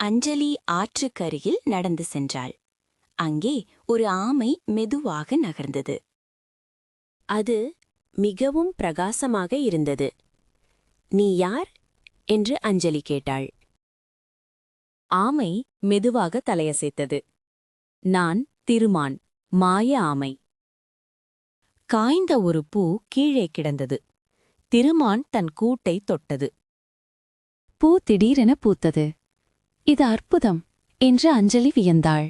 அஞ்சலி ஆற்றுக்கருகில் நடந்து சென்றாள். அங்கே ஒரு ஆமை மெதுவாக நகர்ந்தது. அது மிகவும் பிரகாசமாக இருந்தது. நீ யார்? என்று அஞ்சலி கேட்டாள். ஆமை மெதுவாக தலையசைத்தது. நான் திருமான் மாய ஆமை. காய்ந்த ஒரு பூ கீழே கிடந்தது. திருமான் தன் கூட்டை தொட்டது. பூ திடீரென பூத்தது. இது அற்புதம் என்று அஞ்சலி வியந்தாள்.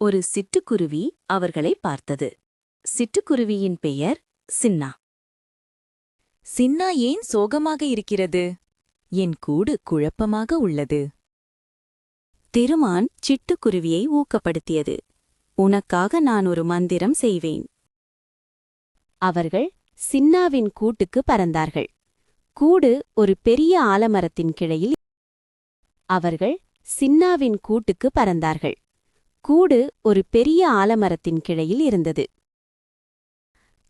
ஒரு சிட்டுக்குருவி அவர்களை பார்த்தது. சிட்டுக்குருவியின் பெயர் சின்னா. சின்னா ஏன் சோகமாக இருக்கிறது? என் கூடு குழப்பமாக உள்ளது. திருமான் சிட்டுக்குருவியை ஊக்கப்படுத்தியது. உனக்காக நான் ஒரு மந்திரம் செய்வேன். அவர்கள் சின்னாவின் கூட்டுக்கு பறந்தார்கள். கூடு ஒரு பெரிய ஆலமரத்தின் கிளையில் அவர்கள் சின்னாவின் கூட்டுக்கு பறந்தார்கள். கூடு ஒரு பெரிய ஆலமரத்தின் கிளையில் இருந்தது.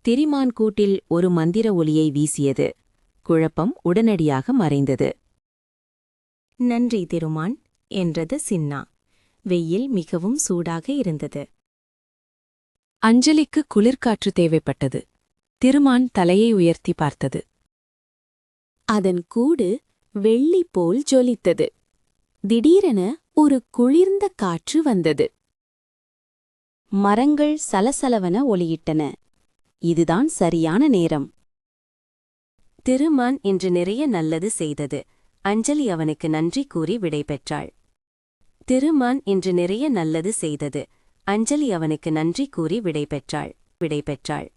திரிமான் கூட்டில் ஒரு மந்திர ஒலியை வீசியது. குழப்பம் உடனடியாக மறைந்தது. நன்றி திருமான் என்றது சின்னா. வெயில் மிகவும் சூடாக இருந்தது. அஞ்சலிக்கு குளிர்காற்று தேவைப்பட்டது. திருமான் தலையை உயர்த்தி பார்த்தது. அதன் கூடு வெள்ளி போல் ஜொலித்தது. திடீரென ஒரு குளிர்ந்த காற்று வந்தது. மரங்கள் சலசலவன ஒளியிட்டன. இதுதான் சரியான நேரம். திருமான் இன்று நிறைய நல்லது செய்தது. அஞ்சலி அவனுக்கு நன்றி கூறி விடைபெற்றாள் திருமான் இன்று நிறைய நல்லது செய்தது. அஞ்சலி அவனுக்கு நன்றி கூறி விடைபெற்றாள் விடைபெற்றாள்